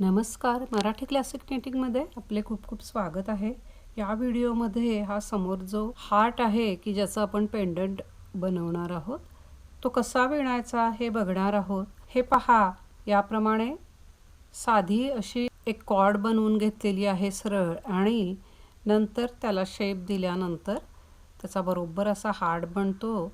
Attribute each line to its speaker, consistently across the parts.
Speaker 1: नमस्कार. मराठी क्लासिक नेटिंगमध्ये आपले खूप खूप स्वागत आहे. या व्हिडिओमध्ये हा समोर जो हार्ट आहे की ज्याचं आपण पेंडंट बनवणार आहोत तो कसा विणायचा हे बघणार आहोत. हे पहा. याप्रमाणे साधी अशी एक कॉर्ड बनवून घेतलेली आहे सरळ आणि नंतर त्याला शेप दिल्यानंतर त्याचा बरोबर असा हार्ट बनतो.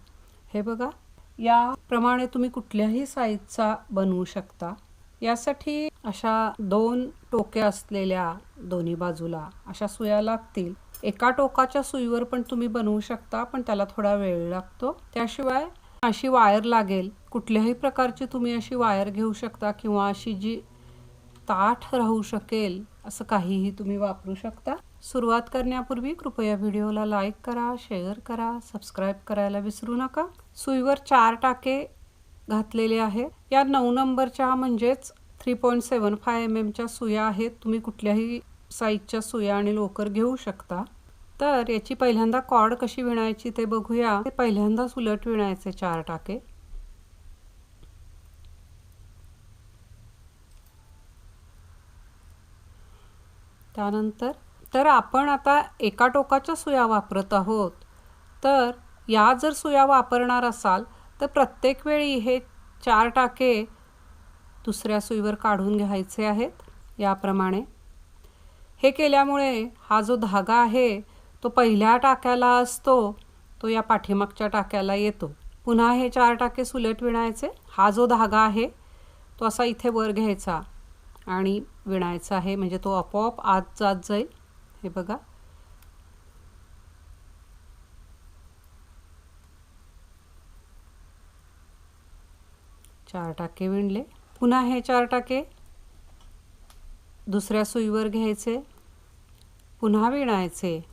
Speaker 1: हे बघा. याप्रमाणे तुम्ही कुठल्याही साईजचा बनवू शकता. यासाठी अशा दोन टोके असलेल्या दोन्ही बाजूला अशा सुया लागतील. एका टोकाच्या सुईवर पण तुम्ही बनवू शकता पण त्याला थोडा वेळ लागतो. त्याशिवाय अशी वायर लागेल. कुठल्याही प्रकारची तुम्ही अशी वायर घेऊ शकता किंवा अशी जी ताठ राहू शकेल असं काहीही तुम्ही वापरू शकता. सुरुवात करण्यापूर्वी कृपया व्हिडिओला लाईक करा शेअर करा सबस्क्राईब करायला विसरू नका. सुईवर चार टाके घातलेले आहे या नऊ नंबरच्या म्हणजेच three point seven five M एमच्या सुया आहेत. तुम्ही कुठल्याही साईजच्या सुया आणि लोकर घेऊ शकता. तर याची पहिल्यांदा कॉर्ड कशी विणायची ते बघूया. ते पहिल्यांदा उलट विणायचे चार टाके. त्यानंतर तर आपण आता एका टोकाच्या सुया वापरत आहोत. तर या जर सुया वापरणार असाल तर प्रत्येक वेळी हे चार टाके दुसऱ्या सुईवर काढून घ्यायचे आहेत याप्रमाणे. हे केल्यामुळे हा जो धागा आहे तो पहिल्या टाक्याला असतो तो या पाठीमागच्या टाक्याला येतो. पुन्हा हे चार टाके सुलट विणायचे. हा जो धागा आहे तो असा इथे वर घ्यायचा आणि विणायचा आहे म्हणजे तो आपोआप आत जात जाईल. हे बघा. चार टाके विणले. पुन्हा हे चार टाके. दुसऱ्या सुईवर घ्यायचे. पुन्हा विणायचे.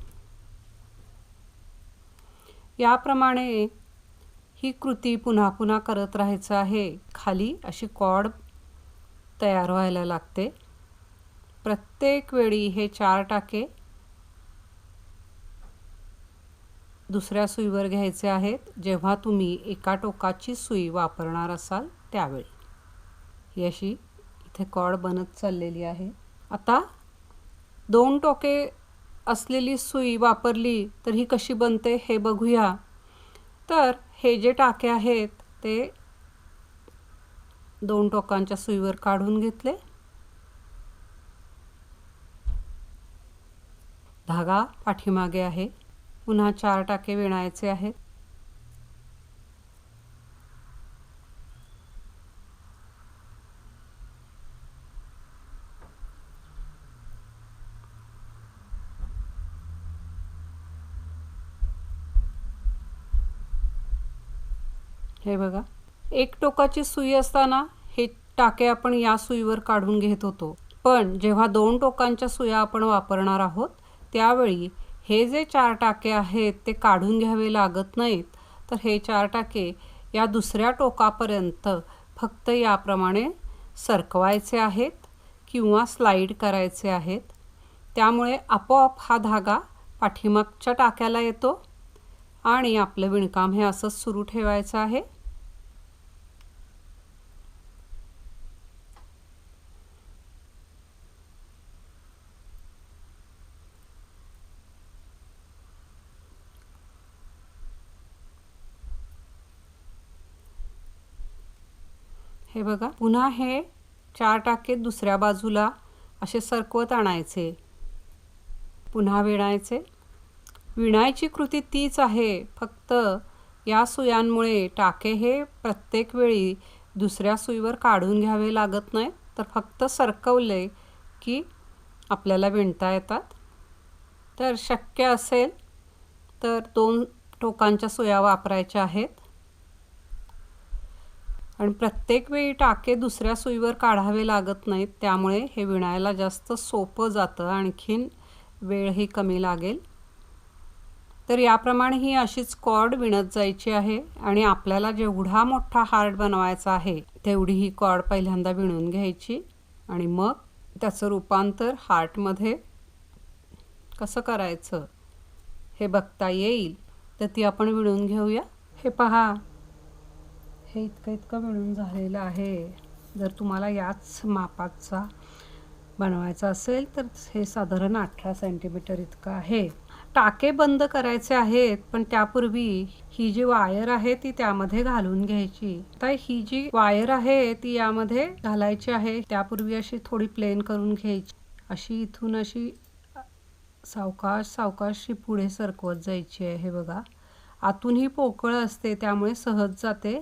Speaker 1: याप्रमाणे ही कृती पुन्हा पुन्हा करत राहायचं आहे. खाली अशी कॉड तयार व्हायला लागते. प्रत्येक वेळी हे चार टाके दुसऱ्या सुईवर घ्यायचे आहेत. जेव्हा तुम्ही एका टोकाची सुई वापरणार असाल त्यावेळी. ही अशी इथे कॉड बनत चाललेली आहे. आता दोन टोके असलेली सुई वापरली तर ही कशी बनते हे बघूया. तर हे जे टाके आहेत ते दोन टोकांच्या सुईवर काढून घेतले. धागा पाठीमागे आहे. पुन्हा चार टाके विणायचे आहेत. हे बघा. एक टोकाची सुई असताना हे टाके आपण या सुईवर काढून घेत होतो. पण जेव्हा दोन टोकांच्या सुया आपण वापरणार आहोत त्यावेळी हे जे चार टाके आहेत ते काढून घ्यावे लागत नाहीत. तर हे चार टाके या दुसऱ्या टोकापर्यंत फक्त याप्रमाणे सरकवायचे आहेत किंवा स्लाईड करायचे आहेत. त्यामुळे आपोआप हा धागा पाठीमागच्या टाक्याला येतो आणि आपलं विणकाम हे असंच सुरू ठेवायचं आहे. हे बघा. पुन्हा हे चार टाके दुसऱ्या बाजूला असे सरकवत आणायचे. पुन्हा विणायचे. विणायची कृती तीच आहे. फक्त या सुयांमुळे टाके हे प्रत्येक वेळी दुसऱ्या सुईवर काढून घ्यावे लागत नाही तर फक्त सरकवले की आपल्याला विणता येतात. तर शक्य असेल तर दोन टोकांच्या सुया वापरायच्या आहेत. आणि प्रत्येक वेळी टाके दुसऱ्या सुईवर काढावे लागत नाहीत त्यामुळे हे विणायला जास्त सोपं जातं. आणखीन वेळही कमी लागेल. तर याप्रमाणे ही अशीच कॉर्ड विणत जायची आहे आणि आपल्याला जेवढा मोठा हार्ट बनवायचा आहे तेवढी ही कॉर्ड पहिल्यांदा विणून घ्यायची. आणि मग त्याचं रूपांतर हार्टमध्ये कसं करायचं हे बघता येईल. तर ती आपण विणून घेऊया. हे पहा. हे इतकं इतकं मिळून झालेलं आहे. जर तुम्हाला याच मापाचा बनवायचा असेल तर हे साधारण अठरा सेंटीमीटर इतकं आहे. टाके बंद करायचे आहेत पण त्यापूर्वी ही जी वायर आहे ती त्यामध्ये घालून घ्यायची. आता ही जी वायर आहे ती यामध्ये घालायची आहे. त्यापूर्वी अशी थोडी प्लेन करून घ्यायची. अशी इथून अशी सावकाश सावकाशशी पुढे सरकवत जायची आहे हे बघा. आतून ही पोकळ असते त्यामुळे सहज जाते.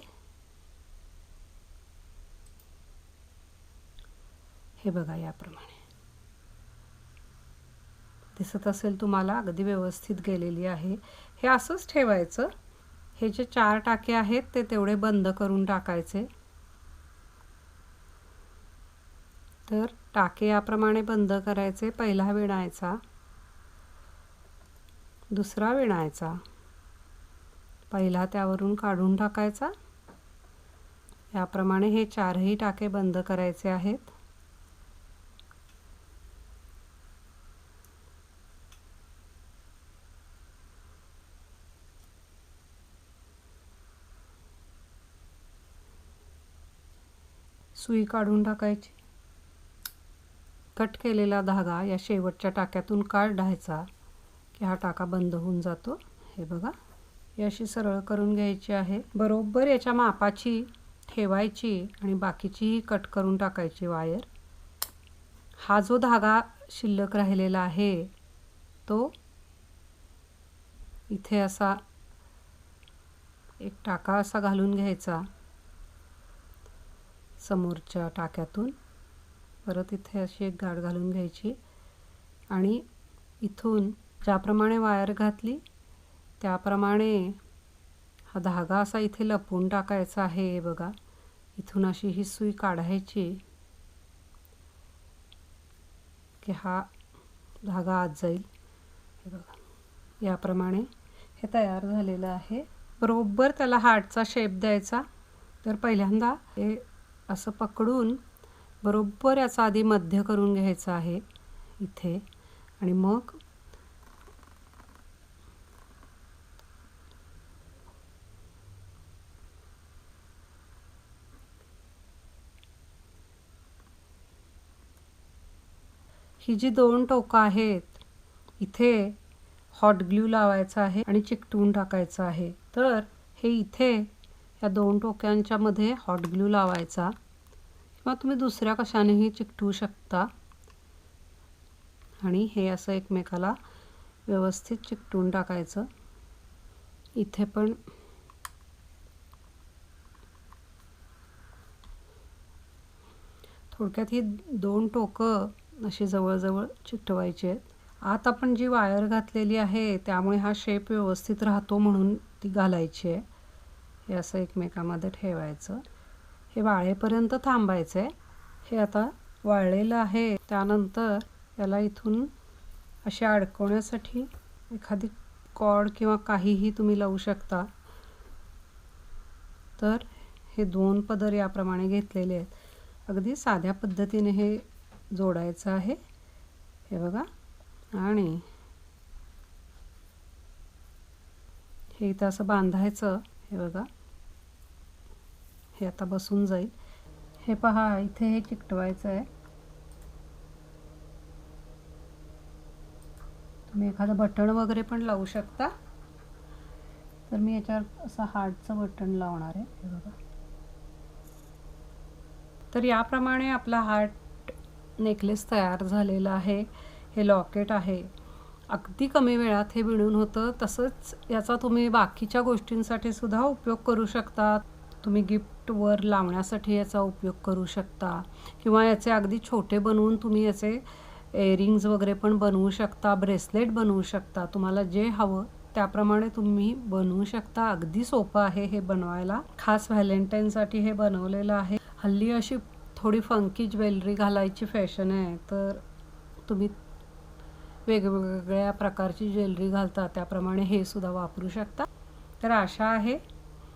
Speaker 1: हे बघा याप्रमाणे. दिसत असेल तुम्हाला अगदी व्यवस्थित गेलेली आहे. हे असंच ठेवायचं. हे जे चार टाके आहेत ते तेवढे बंद करून टाकायचे. तर टाके याप्रमाणे बंद करायचे. पहिला विणायचा. दुसरा विणायचा. पहिला त्यावरून काढून टाकायचा. याप्रमाणे हे चारही टाके बंद करायचे आहेत. सुई काढून टाकायची. कट केलेला धागा या शेवटच्या टाक्यातून काढायचा की हा टाका बंद होऊन जातो. हे बघा याशी सरळ करून घ्यायची आहे. बरोबर याच्या मापाची ठेवायची आणि बाकीचीही कट करून टाकायची वायर. हा जो धागा शिल्लक राहिलेला आहे तो इथे असा एक टाका असा घालून घ्यायचा. समोरच्या टाक्यातून. परत इथे अशी एक गाठ घालून घ्यायची. आणि इथून ज्याप्रमाणे वायर घातली त्याप्रमाणे हा धागा असा इथे लपवून टाकायचा आहे बघा. इथून अशी ही सुई काढायची की हा धागा आत जाईल. हे बघा. याप्रमाणे हे तयार झालेलं आहे. बरोबर त्याला हार्टचा शेप द्यायचा. तर पहिल्यांदा हे असं पकडून बरोबर याचा आधी मध्य करून घ्यायचं आहे. इथे. आणि मग ही जी दोन टोकं आहेत इथे हॉट ग्ल्यू लावायचा आहे आणि चिकटून टाकायचं आहे. तर हे इथे या दोन टोक्यांच्या मध्ये हॉट ग्लू लावायचा. किंवा तुम्ही दुसऱ्या कशानेही चिकटवू शकता. आणि हे असं एकमेकाला व्यवस्थित चिकटून टाकायचं. इथे पण थोडक्यात ही दोन टोकं अशी जवळजवळ चिकटवायची आहेत. आत आपण जी वायर घातलेली आहे त्यामुळे हा शेप व्यवस्थित राहतो म्हणून ती घालायची आहे. हे असं एकमेकामध्ये ठेवायचं. हे वाळेपर्यंत थांबायचं आहे हे आता वाळलेलं आहे. त्यानंतर याला इथून असे अडकवण्यासाठी एखादी कॉड किंवा काहीही तुम्ही लावू शकता. तर हे दोन पदर याप्रमाणे घेतलेले आहेत. अगदी साध्या पद्धतीने हे जोडायचं आहे. हे बघा. आणि हे इथं असं बांधायचं. हे बघा. हे आता बसून जाईल. हे पहा इथे हे चिकटवायचं आहे. तुम्ही एखादं बटण वगैरे पण लावू शकता. तर मी याच्यावर असं हार्टचं बटण लावणार आहे. हे बघा. तर याप्रमाणे आपला हार्ट नेकलेस तयार झालेला आहे. हे लॉकेट आहे. अगदी कमी वेळात हे विणून होतं. तसंच याचा तुम्ही बाकीच्या गोष्टींसाठी सुद्धा उपयोग करू शकतात. तुम्ही गिफ्टवर लावण्यासाठी याचा उपयोग करू शकता. किंवा याचे अगदी छोटे बनवून तुम्ही याचे एअरिंग्ज वगैरे पण बनवू शकता ब्रेसलेट बनवू शकता. तुम्हाला जे हवं त्याप्रमाणे तुम्ही बनवू शकता. अगदी सोपं आहे हे बनवायला. खास व्हॅलेंटाईनसाठी हे बनवलेलं आहे. हल्ली अशी थोडी फंकी ज्वेलरी घालायची फॅशन आहे तर तुम्ही वेगवेगळ्या प्रकारची ज्वेलरी घालता. त्याप्रमाणे हे सुद्धा वापरू शकता. तर आशा आहे